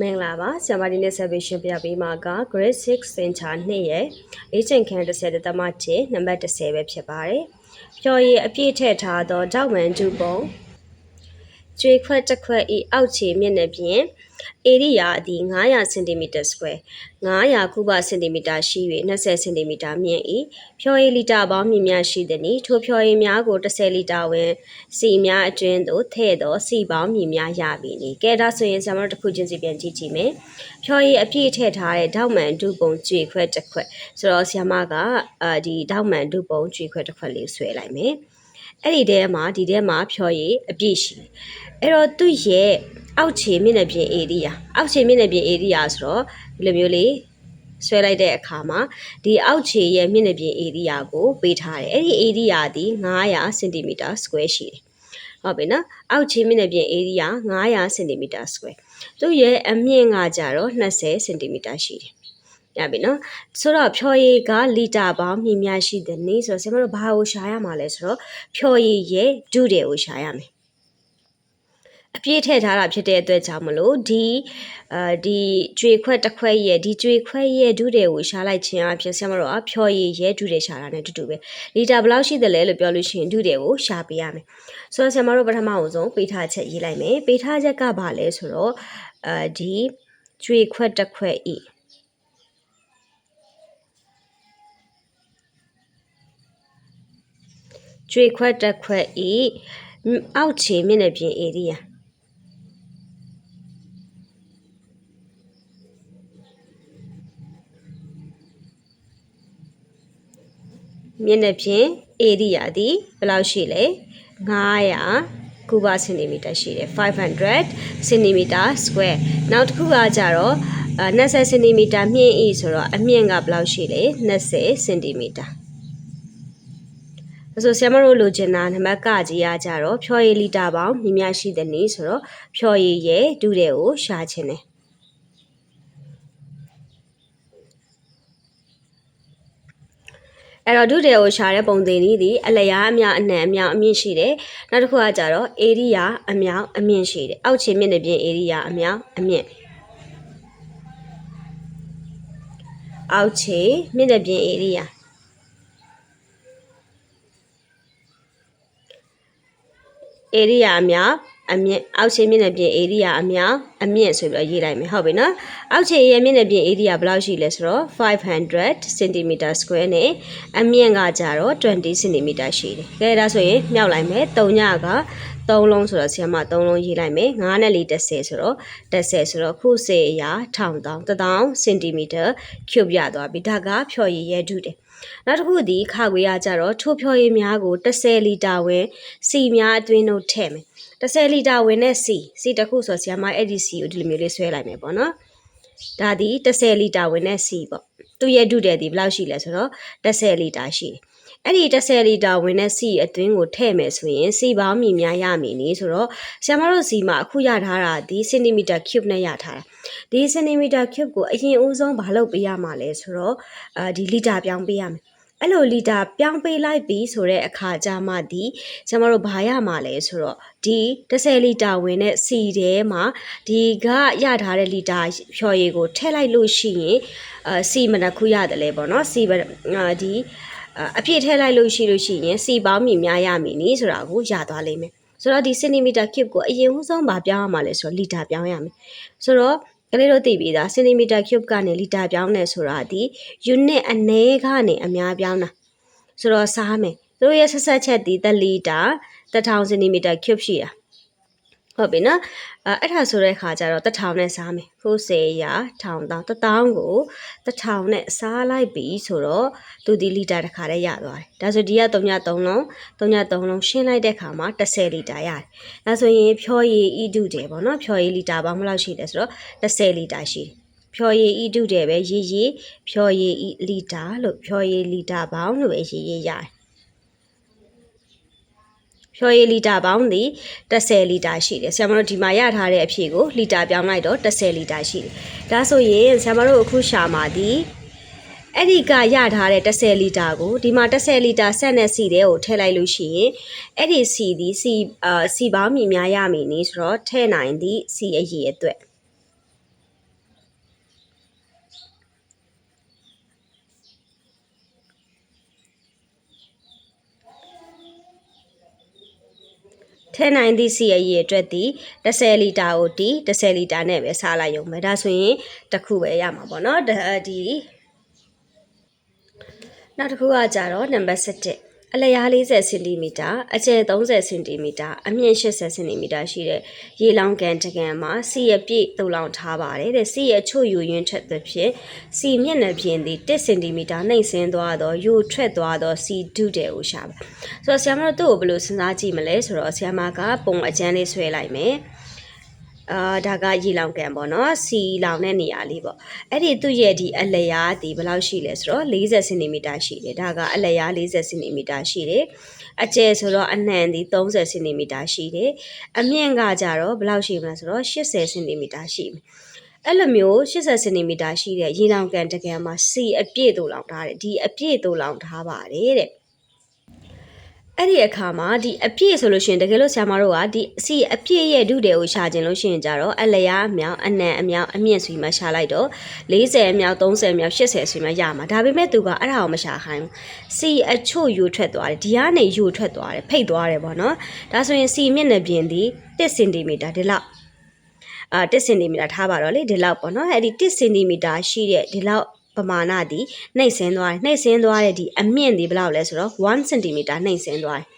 မင်္ဂလာပါဆရာမဒီနေ့ဆက်ပြီးရှင်းပြပေးမှာက grade 6 center 2ရဲ့လေ့ကျင့်ခန်း30တသမ6နံပါတ်30ပဲဖြစ်ပါတယ်။ဖြော်ရည်အပြည့်ထည့်ထားသောတောက်မှန်ကျူပုံ ကျွေခွက်တစ်ခွက်ဤအောက်ခြေမျက်နှာပြင်ဧရိယာသည်900 cm2 900ကုဗစင်တီမီတာရှိ၍20စင်တီမီတာမြင့်၏ဖြော်ရည်လီတာပေါင်းမြင့်များရှိသည်။ထိုဖြော်ရည်များကို10လီတာဝင်စီများအတွင်းသို့ထည့်သောစီပေါင်းမြင့်များရပြီလေ။ကဲဒါဆိုရင်ဆရာမတို့တစ်ခုချင်းစီပြန်ကြည့်ကြည့်မယ်။ဖြော်ရည်အပြည့်ထည့်ထားတဲ့တောက်မှန်ဒုပုံကြွေခွက်တစ်ခွက်ဆိုတော့ဆရာမကအာဒီတောက်မှန်ဒုပုံကြွေခွက်တစ်ခွက်လေးဆွဲလိုက်မယ်။ အဲ့ဒီထဲမှာဒီထဲမှာဖြော်ရည်အပြည့်ရှိတယ်။အဲ့တော့သူ့ရဲ့အောက်ခြေမျက်နှာပြင်ဧရိယာအောက်ခြေမျက်နှာပြင်ဧရိယာဆိုတော့ဒီလိုမျိုးလေးဆွဲလိုက်တဲ့အခါမှာဒီအောက်ခြေရဲ့မျက်နှာပြင်ဧရိယာကိုပေးထားတယ်အဲ့ဒီဧရိယာဒီ900စင်တီမီတာ square ရှိတယ်ဟုတ်ပြီနော်အောက်ခြေမျက်နှာပြင်ဧရိယာ900စင်တီမီတာ square သူ့ရဲ့အမြင့်ကကြတော့20စင်တီမီတာရှိတယ် ရပြီနော်ဆိုတော့ဖြော်ရည်ကလီတာပေါင်းမြင့်များရှိတဲ့နေ့ဆိုတော့ဆင်မတို့ဘာကိုရှာရမှာလဲဆိုတော့ဖြော်ရည်ရဲ့ဒုတွေကိုရှာရမယ်အပြည့်ထည့်ထားတာဖြစ်တဲ့အတွက်ကြောင့်မလို့ဒီအာဒီကြွေခွက်တစ်ခွက်ရဲ့ဒီကြွေခွက်ရဲ့ဒုတွေကိုရှာလိုက်ခြင်းအဖြစ်ဆရာမတို့ကဖြော်ရည်ရဲ့ဒုတွေရှာတာနဲ့တူတူပဲလီတာဘယ်လောက်ရှိသလဲလို့ပြောလို့ရှိရင်ဒုတွေကိုရှာပေးရမယ်ဆိုတော့ဆရာမတို့ပထမအဆုံးပေးထားချက်ရေးလိုက်မယ်ပေးထားချက်ကဘာလဲဆိုတော့အာဒီကြွေခွက်တစ်ခွက်ဤ ကြွေခွက်တစ်ခွက်ဤအောက်ခြေမျက်နှာပြင်ဧရိယာမျက်နှာပြင်ဧရိယာသည်ဘယ်လောက်ရှိလဲ900ကုဗစင်တီမီတာရှိတယ်500စင်တီမီတာ square နောက်တစ်ခုကကြတော့20စင်တီမီတာမြင့်ဤဆိုတော့အမြင့်ကဘယ်လောက်ရှိလဲ20စင်တီမီတာ ဆိုဆရာမတို့လိုချင်တာနံပါတ်ကကြီးရကြတော့ဖြော်ရည်လီတာပေါင်းမြင့်မြရှိတဲ့နည်းဆိုတော့ဖြော်ရည်ရဲ့ဒုတွေကိုရှာချင်တယ်အဲ့တော့ဒုတေကိုရှာတဲ့ပုံသင်နည်းသည်အလျားအများအနှံအများအမြင့်ရှိတယ်။နောက်တစ်ခုကကြတော့ area အများအမြင့်ရှိတယ်။အောက်ခြေမျက်နှာပြင် area အများအမြင့်အောက်ခြေမျက်နှာပြင် area area အများအမြင့်အောက်ခြေမျက်နှာပြင် area အများအမြင့်ဆိုပြီးတော့ရေးလိုက်မယ်ဟုတ်ပြီနော်အောက်ခြေရဲ့မျက်နှာပြင် area ဘယ်လောက်ရှိလဲဆိုတော့500 cm square နဲ့အမြင့်ကကြတော့20 cm ရှိတယ်ကဲဒါဆိုရင်မြောက်လိုက်မယ်3ညက 3လုံးဆိုတော့ဆီမှာ3လုံးရေးလိုက်မယ်9နဲ့4 10ဆိုတော့10ဆိုတော့ခုစေအရာ1000တောင်း1000 cm cube ရသွားပြီဒါကဖြော်ရည်ရဲထုတယ်နောက်တစ်ခုဒီခါခွေရကြတော့ထိုးဖြော်ရည်များကို10လီတာဝင်စီများအတွင်းတို့ထည့်မယ်10လီတာဝင်တဲ့စီစီတစ်ခုဆိုဆရာမအဲ့ဒီစီကိုဒီလိုမျိုးလေးဆွဲလိုက်မယ်ပေါ့နော်ဒါဒီ10လီတာဝင်တဲ့စီပေါ့သူ့ရဲ့ဒုတဲ့ဒီဘယ်လောက်ရှိလဲဆိုတော့10လီတာရှိတယ် အဲ့ဒီ10လီတာဝင်တဲ့စီအတွင်းကိုထည့်မယ်ဆိုရင်စီပေါင်းမြည်များရမည်နီဆိုတော့ဆရာမတို့စီမှာအခုရထားတာဒီစင်တီမီတာကျူဘ်နဲ့ရထားတာဒီစင်တီမီတာကျူဘ်ကိုအရင်ဦးဆုံးဘာလုပ်ပေးရမှာလဲဆိုတော့အာဒီလီတာပြောင်းပေးရမယ်အဲ့လိုလီတာပြောင်းပေးလိုက်ပြီဆိုတဲ့အခါကျမှဒီကျွန်တော်တို့ဘာရမှာလဲဆိုတော့ဒီ10လီတာဝင်တဲ့စီထဲမှာဒီကရထားတဲ့လီတာဖြော်ရည်ကိုထည့်လိုက်လို့ရှိရင်အာစီမနခုရတယ်လေပေါ့နော်စီဒီ အပြည့်ထည့်လိုက်လို့ရှိလို့ရှိရင်စီပေါင်းမြင်များရမည်နီဆိုတာကိုရသွားလိမ့်မယ်ဆိုတော့ဒီစင်တီမီတာကျူဘ်ကိုအရင်ဦးဆုံးပါပြောင်းရမှာလဲဆိုတော့လီတာပြောင်းရမယ်ဆိုတော့ကလေးတို့သိပြီသားစင်တီမီတာကျူဘ်ကနေလီတာပြောင်းနေဆိုတာဒီ unit အနည်းကနေအများပြောင်းတာဆိုတော့စားမယ်သူတို့ရဲ့ဆက်ဆက်ချက်ဒီ1လီတာ1000စင်တီမီတာကျူဘ်ရှိတာ ဟုတ်ပြီနော်အဲအဲ့ဒါဆိုတဲ့ခါကျတော့တထောင်နဲ့စားမယ်ခုစေရထောင်တောင်းတထောင်ကိုတထောင်နဲ့စားလိုက်ပြီဆိုတော့သူဒီလီတာတစ်ခါတည်းရသွားတယ်ဒါဆိုဒီက3.3လုံး3.3လုံးရှင်းလိုက်တဲ့ခါမှာ10လီတာရတယ်ဒါဆိုရင်ဖြောရည်ဤဒုတယ်ပေါ့နော်ဖြောရည်လီတာပေါင်းဘယ်လောက်ရှိလဲဆိုတော့10လီတာရှိတယ်ဖြော်ရည်ဤဒုတယ်ပဲရေးရေးဖြော်ရည်ဤလီတာလို့ဖြော်ရည်လီတာပေါင်းလို့ပဲရေးရေးရတယ် ဖြော်ရည်လီတာပေါင်းသည်10လီတာရှိတယ်ဆရာမတို့ဒီမှာရထားတဲ့အဖြေကိုလီတာပြောင်းလိုက်တော့10လီတာရှိတယ်ဒါဆိုရင်ဆရာမတို့အခုရှာမှာဒီအဲ့ဒီကရထားတဲ့10လီတာကိုဒီမှာ10လီတာဆက်နဲ့စီတဲ့ကိုထည့်လိုက်လို့ရှိရင်အဲ့ဒီစီဒီစီအာစီပေါင်းမြည်များရမည်နည်းဆိုတော့ထည့်နိုင်သည့်စီအရေအတွက် ထဲနိုင်သည့်စီအရေအတွက်ဒီ10လီတာကိုဒီ10လီတာနဲ့ပဲစားလိုက်ရုံပဲဒါဆိုရင်တစ်ခုပဲရမှာပေါ့နော်ဒါဒီနောက်တစ်ခုကကြတော့နံပါတ်7 အလျား40စင်တီမီတာအကျယ်30စင်တီမီတာအမြင့်80စင်တီမီတာရှိတဲ့ရေလောင်ကန်တကန်မှာစီရပြည့်တုံလောင်ထားပါတယ်တဲ့စီရချို့ယူရင်းထက်သဖြင့်စီမျက်နှာပြင်သည်1စင်တီမီတာနှိမ့်ဆင်းသွားတော့ယူထွက်သွားတော့စီဒုတဲ့ကိုရှာပါဆိုတော့ဆရာမတို့သူ့ကိုဘယ်လိုစဉ်းစားကြည့်မလဲဆိုတော့ဆရာမကပုံအကျန်းလေးဆွဲလိုက်မယ် အာဒါကရေလောင်ကန်ပေါ့နော်စီလောင်တဲ့နေရာလေးပေါ့အဲ့ဒီသူ့ရဲ့ဒီအလျားဒီဘယ်လောက်ရှိလဲဆိုတော့40စင်တီမီတာရှိတယ်ဒါကအလျား40စင်တီမီတာရှိတယ်အကျယ်ဆိုတော့အနှံဒီ30စင်တီမီတာရှိတယ်အမြင့်ကကြတော့ဘယ်လောက်ရှိမလဲဆိုတော့80စင်တီမီတာရှိမယ်အဲ့လိုမျိုး80စင်တီမီတာရှိတဲ့ရေလောင်ကန်တကယ်မှာစီအပြည့်တို့လောင်ထားတယ်ဒီအပြည့်တို့လောင်ထားပါတယ်တဲ့ အဲ့ဒီအခါမှာဒီအပြည့်ဆိုလို့ရှိရင်တကယ်လို့ဆရာမတို့ကဒီစီအပြည့်ရဲ့ဒုတယ်ကိုရှာခြင်းလို့ရှိရင်ကြတော့အလျားအမြောက်အနံအမြောက်အမြင့်ဆိုပြီးမှရှာလိုက်တော့40အမြောက်30အမြောက်80ဆိုပြီးမှရမှာဒါပေမဲ့သူကအဲ့ဒါကိုမရှာခိုင်းဘူးစီအချို့ယူထွက်သွားတယ်ဒီကနေယူထွက်သွားတယ်ဖိတ်သွားတယ်ပေါ့နော်ဒါဆိုရင်စီမျက်နှာပြင်ဒီ1စင်တီမီတာဒီလောက်အာ1စင်တီမီတာထားပါတော့လေဒီလောက်ပေါ့နော်အဲ့ဒီ1စင်တီမီတာရှိတဲ့ဒီလောက် ပမာဏဒီနှိပ်ဆင်းသွားတယ်နှိပ်ဆင်းသွားတဲ့ဒီအမြင့်ဒီဘယ်လောက်လဲဆိုတော့1 cm နှိပ်ဆင်းသွားတယ်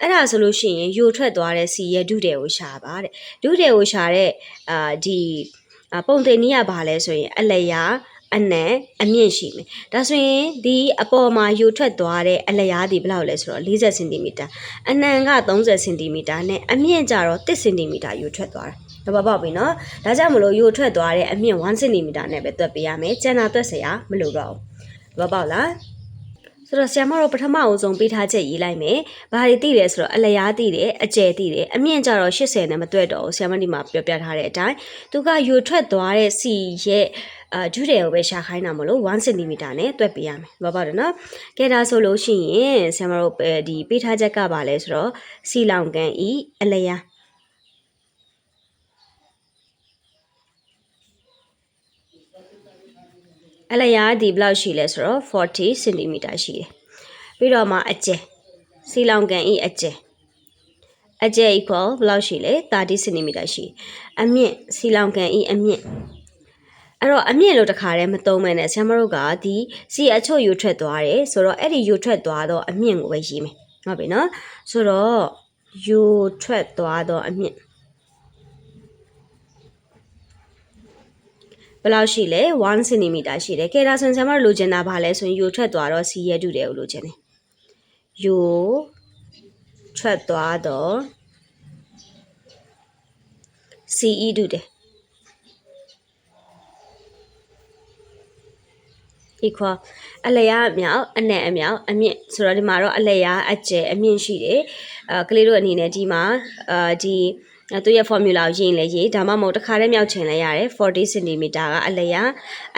အဲ့ဒါဆိုလို့ရှိရင်ယိုထွက်သွားတဲ့စီရဲ့ဒုတယ်ကိုရှာပါတဲ့ဒုတယ်ကိုရှာတဲ့အာဒီပုံတင်နည်းကဘာလဲဆိုရင်အလျာအနံအမြင့်ရှိမယ်ဒါဆိုရင်ဒီအပေါ်မှာယူထွက်သွားတဲ့အလျားဒီဘယ်လောက်လဲဆိုတော့40စင်တီမီတာအနံက30စင်တီမီတာနဲ့အမြင့်ကြတော့1စင်တီမီတာယူထွက်သွားတာ ။သဘောပေါက်ပြီနော်။ဒါကြောင့်မလို့ရိုထွက်သွားတဲ့အမြင့်1စင်တီမီတာနဲ့ပဲသွက်ပေးရမယ်။ကျန်တာသွက်စရာမလိုတော့ဘူး။သဘောပေါက်လား။ဆိုတော့ဆရာမတို့ပထမအုံဆုံးပေးထားချက်ရေးလိုက်မယ်။ဘာတွေသိတယ်ဆိုတော့အလျားသိတယ်အကျယ်သိတယ်အမြင့်ကြတော့80နဲ့မတွေ့တော့ဘူးဆရာမဒီမှာပြောပြထားတဲ့အတိုင်းသူကယူထွက်သွားတဲ့စီရဲ့အာဒုတယ်ကိုပဲရှာခိုင်းတာမလို့1 cm နဲ့တွက်ပေးရမယ်။ဘာပါတော့နော်။ကဲဒါဆိုလို့ရှိရင်ဆရာမတို့ဒီပေးထားချက်ကပါလဲဆိုတော့စီလောင်ကန်ဤအလျား အလျားဒီဘလောက်ရှိလဲဆိုတော့40 cm ရှိတယ်ပြီးတော့မှအကျယ်စီလောင်ကန်ဤအကျယ်အကျယ် equal ဘလောက်ရှိလဲ30 cm ရှိအမြင့်စီလောင်ကန်ဤအမြင့်အဲ့တော့အမြင့်လို့တခါတည်းမသုံးမဲနဲ့ဆရာမတို့ကဒီစီအချို့ယူထွက်သွားတယ်ဆိုတော့အဲ့ဒီယူထွက်သွားတော့အမြင့်ကိုပဲရေးမယ်ဟုတ်ပြီနော်ဆိုတော့ယူထွက်သွားတော့အမြင့် ဘယ်လောက်ရှိလဲ1 cm ရှိတယ်ကဲဒါဆိုရင်ဆရာမတို့လိုချင်တာဘာလဲဆိုရင်ယူထွက်သွားတော့စီရဲတူတယ်ကိုလိုချင်တယ်ယူထွက်သွားတော့ CE တူတယ် equal အလျားအမြောက်အနက်အမြောက်အမြင့်ဆိုတော့ဒီမှာတော့အလျားအကျယ်အမြင့်ရှိတယ်အာကလေးတို့အနေနဲ့ဒီမှာအာဒီ သူရဲ့ formula ကိုရေးရင်လည်းရေးဒါမှမဟုတ်တစ်ခါတည်းမြောက်ချင်လည်းရတယ်40 cm ကအလျား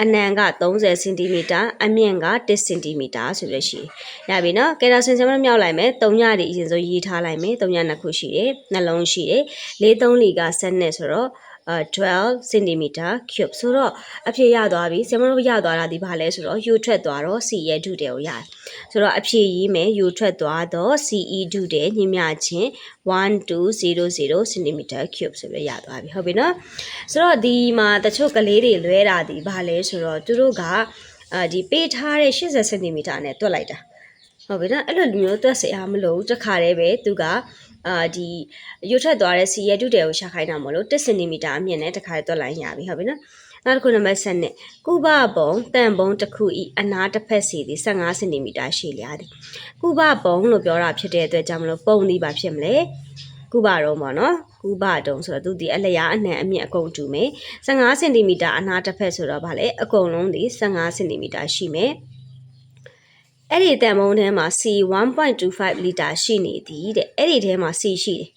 အနံက30 cm အမြင့်က1 cm ဆိုလို့ရှိရပြီနော်ကဲဒါဆင်ဆင်မမြောက်လိုက်မယ်3ညဒီအရင်ဆုံးရေးထားလိုက်မယ်3ညနှစ်ခုရှိတယ်နှလုံးရှိတယ်4 3လီက7နဲ့ဆိုတော့အာ 12 cm cube ဆိုတော့အဖြစ်ရသွားပြီဆင်မတို့ရသွားတာဒီဘာလဲဆိုတော့ယူထွက်သွားတော့ c ရဲ့ဒုတယ်ကိုရတယ်ဆိုတော့အဖြစ်ရေးမယ်ယူထွက်သွားတော့ ce ဒုတယ်ညမြချင်း1200 cm cube ဆိုပြီးရသွားပြီဟုတ်ပြီနော်ဆိုတော့ဒီမှာတချို့ကလေးတွေလွဲတာဒီဘာလဲဆိုတော့သူတို့ကအာဒီပေးထားတဲ့80 cm နဲ့တွက်လိုက်တာဟုတ်ပြီနော်အဲ့လိုမျိုးတွက်စရာမလိုဘူးတစ်ခါတည်းပဲသူက အာဒီရွတ်ထွက်သွားတဲ့စီရဲတုတယ်ကိုရှာခိုင်းတာမလို့1စင်တီမီတာအမြင့်နဲ့တစ်ခါတွက်လိုက်ရပြီဟုတ်ပြီနော်နောက်တစ်ခုနံပါတ်7နဲ့ကုဘပုံတန်ပုံတစ်ခုဤအနာတစ်ဖက်စီသည်15စင်တီမီတာရှိလျားသည်ကုဘပုံလို့ပြောတာဖြစ်တဲ့အတွက်ကြောင့်မလို့ပုံသည်ပါဖြစ်မလဲကုဘတုံးပေါ့နော်ကုဘတုံးဆိုတော့သူဒီအလျားအနှံအမြင့်အကုန်တူမယ်15စင်တီမီတာအနာတစ်ဖက်ဆိုတော့ဗာလေအကုန်လုံးဒီ15စင်တီမီတာရှိမယ် အဲ့ဒီတန်မုံထဲမှာ C 1.25လီတာရှိနေသည်တဲ့အဲ့ဒီထဲမှာ C ရှိတယ်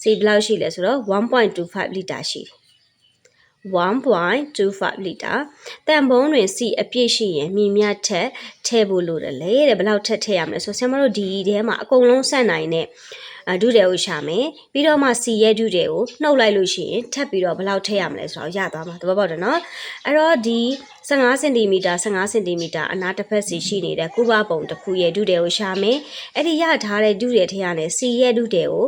C ဘယ်လောက်ရှိလဲဆိုတော့1.25လီတာရှိတယ်1.25လီတာတန်ပုံးတွင် C အပြည့်ရှိရင်မြည်မြတ်ထက်ထည့်ဖို့လိုတယ်လေတဲ့ဘယ်လောက်ထက်ထည့်ရမလဲဆိုဆင်မတို့ဒီထဲမှာအကုန်လုံးဆက်နိုင်တဲ့အဒုတယ်ကိုရှာမယ်ပြီးတော့မှ C ရဲ့ဒုတယ်ကိုနှုတ်လိုက်လို့ရှိရင်ထပ်ပြီးတော့ဘယ်လောက်ထည့်ရမလဲဆိုတော့ရသွားမှာတပတ်ပေါ့တယ်နော်အဲ့တော့ဒီ 15စင်တီမီတာ15စင်တီမီတာအနားတစ်ဖက်စီရှိနေတဲ့ကုဘပုံတစ်ခုရဲ့ဒုတယ်ကိုရှာမယ်အဲ့ဒီရထားတဲ့ဒုတယ်ထဲကနေစီရဲ့ဒုတယ်ကို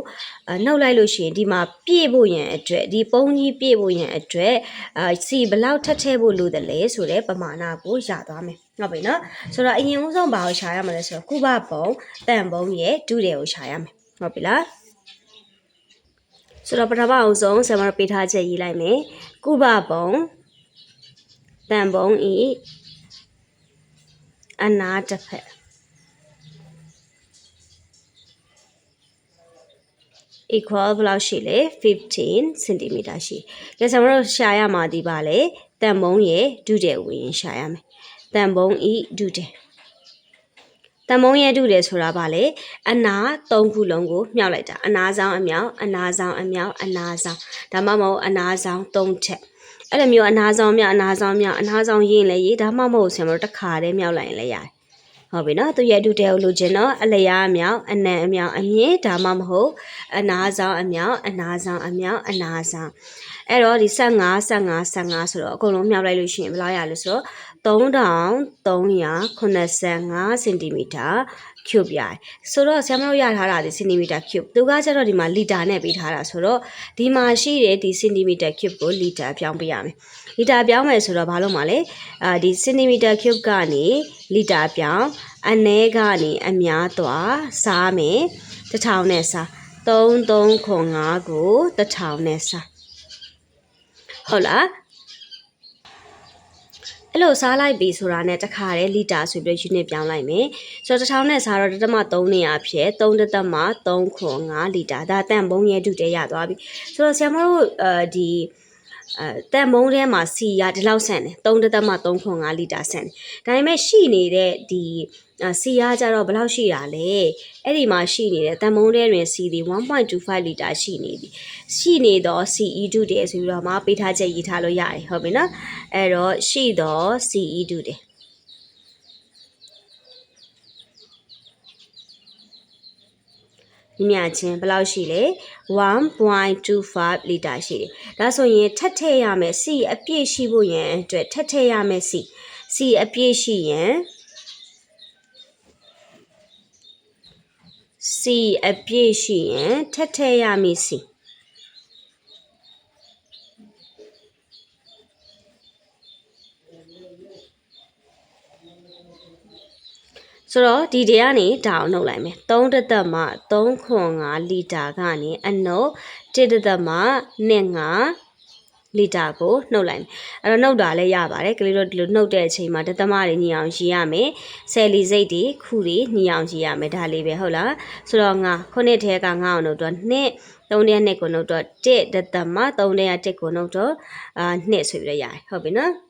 အနှုတ်လိုက်လို့ရှိရင်ဒီမှာပြည့်ဖို့ရန်အတွက်ဒီပုံကြီးပြည့်ဖို့ရန်အတွက်အာစီဘလောက်ထပ်ထည့်ဖို့လိုတယ်လဲဆိုတဲ့ပမာဏကိုရသွားမယ်ဟုတ်ပြီနော်ဆိုတော့အရင်ဦးဆုံးဘာကိုရှာရမလဲဆိုတော့ကုဘပုံတန်ပုံရဲ့ဒုတယ်ကိုရှာရမယ်ဟုတ်ပြီလားဆိုတော့ပထမအောင်ဆုံးဆရာမတို့ပေးထားချက်ရေးလိုက်မယ်ကုဘပုံ တန်ပုံဤအနာတစ်ဖက် equal ဘယ်လောက်ရှိလဲ15 cm ရှိ။ကဲဆရာမတို့ရှာရမှာဒီပါလေတန်ပုံးရဲ့ဒုတဲ့ဝင်ရှာရမယ်။တန်ပုံးဤဒုတဲ့တန်ပုံးရဲ့ဒုတဲ့ဆိုတာပါလေအနာ၃ခုလုံးကိုမြှောက်လိုက်တာအနာဆောင်အမြောက်အနာဆောင်အမြောက်အနာဆောင်ဒါမှမဟုတ်အနာဆောင်၃ချက် အဲ့လိုမျိုးအနာဆောင်မြောက်အနာဆောင်မြောက်အနာဆောင်ရင်းလည်းရေးဒါမှမဟုတ်ဆရာမတို့တစ်ခါတည်းမြောက်လိုက်ရင်လည်းရတယ်ဟုတ်ပြီနော်သူရဲ့ဒုတဲ့ကိုလိုချင်တော့အလျားအမြောက်အနံအမြောက်အမြင့်ဒါမှမဟုတ်အနာဆောင်အမြောက်အနာဆောင်အမြောက်အနာဆောင်အဲ့တော့ဒီ15 15 15ဆိုတော့အကုန်လုံးမြောက်လိုက်လို့ရှိရင်ဘယ်လောက်ရလဲဆိုတော့3385စင်တီမီတာ ကျူဘ်ရတယ်ဆိုတော့ဆရာမတို့ရထားတာဒီစင်တီမီတာကျူဘ်သူကကျတော့ဒီမှာလီတာနဲ့ပေးထားတာဆိုတော့ဒီမှာရှိတဲ့ဒီစင်တီမီတာကျူဘ်ကိုလီတာပြောင်းပေးရမယ်လီတာပြောင်းမယ်ဆိုတော့ဘာလို့မလဲအာဒီစင်တီမီတာကျူဘ်ကနေလီတာပြောင်းအနည်းကနေအများသွားစားမယ်တစ်ထောင်နဲ့စား3305ကိုတစ်ထောင်နဲ့စားဟုတ်လား အဲ့လိုစားလိုက်ပြီဆိုတာနဲ့တခါတည်းလီတာဆိုပြီး unit ပြောင်းလိုက်မယ်ဆိုတော့တစ်ထောင်နဲ့စားတော့တစ်သက်မှ3နေရဖြစ်3တစ်သက်မှ3ခွန်5လီတာဒါတန်ပုံးရဲ့ဒုတဲရသွားပြီဆိုတော့ဆရာမတို့အဲဒီ အဲတန်မုံထဲမှာစီရဒီလောက်ဆန်တယ်3တက်မှ3.5လီတာဆန်တယ်ဒါပေမဲ့ရှိနေတဲ့ဒီစီရကြတော့ဘယ်လောက်ရှိတာလဲအဲ့ဒီမှာရှိနေတဲ့တန်မုံထဲတွင်စီဒီ1.25လီတာရှိနေပြီရှိနေတော့ CE2 တယ်ဆိုပြီးတော့မှပေးထားချက်ရေးထားလို့ရတယ်ဟုတ်ပြီနော်အဲ့တော့ရှိတော့ CE2 တယ် မြင့်ချင်းဘယ်လောက်ရှိလဲ1.25လီတာရှိတယ်။ဒါဆိုရင်ထပ်ထည့်ရမယ်စီအပြည့်ရှိဖို့ရန်အတွက်ထပ်ထည့်ရမယ်စီစီအပြည့်ရှိရန်စီအပြည့်ရှိရန်ထပ်ထည့်ရမည်စီ ဆိုတော့ဒီတွေကနေဒါအောင်နှုတ်လိုက်မယ်3တသက်မှ3.5လီတာကနေအနှုတ်1တသက်မှ2.5လီတာကိုနှုတ်လိုက်မယ်အဲ့တော့နှုတ်တာလည်းရပါတယ်ကလေးတို့ဒီလိုနှုတ်တဲ့အချိန်မှာတသမတွေညီအောင်ရည်ရမယ်ဆယ်လီစိတ်တွေခုတွေညီအောင်ရည်ရမယ်ဒါလေးပဲဟုတ်လားဆိုတော့ငါခုနှစ်ထဲကငါအောင်နှုတ်တော့2 3တဲ့နှစ်ကိုနှုတ်တော့1တသက်မှ3တဲ့1ကိုနှုတ်တော့အာ2ဆိုပြီးတော့ရတယ်ဟုတ်ပြီနော်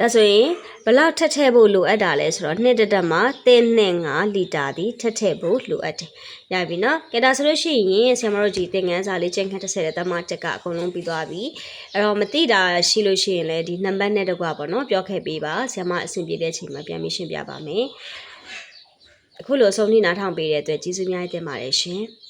ဒါဆိုရင်ဘလောက်ထက်ထည့်ဖို့လိုအပ်တာလဲဆိုတော့နှစ်တက်တက်မှာတင်းနဲ့5လီတာဒီထက်ထည့်ဖို့လိုအပ်တယ်။ရပြီနော်။ကဲဒါဆိုလို့ရှိရင်ဆရာမတို့ဒီသင်ခန်းစာလေးချိန်ခန့်တစ်ဆယ်တဲ့တမတက်ကအကုန်လုံးပြီးသွားပြီ။အဲ့တော့မသိတာရှိလို့ရှိရင်လည်းဒီနံပါတ်နဲ့တကွာပေါ့နော်ပြောခဲ့ပေးပါဆရာမအဆင်ပြေတဲ့အချိန်မှာပြန်ပြီးရှင်းပြပါမယ်။အခုလိုအဆုံးထိနားထောင်ပေးတဲ့အတွက်ကျေးဇူးများတင်ပါတယ်ရှင်။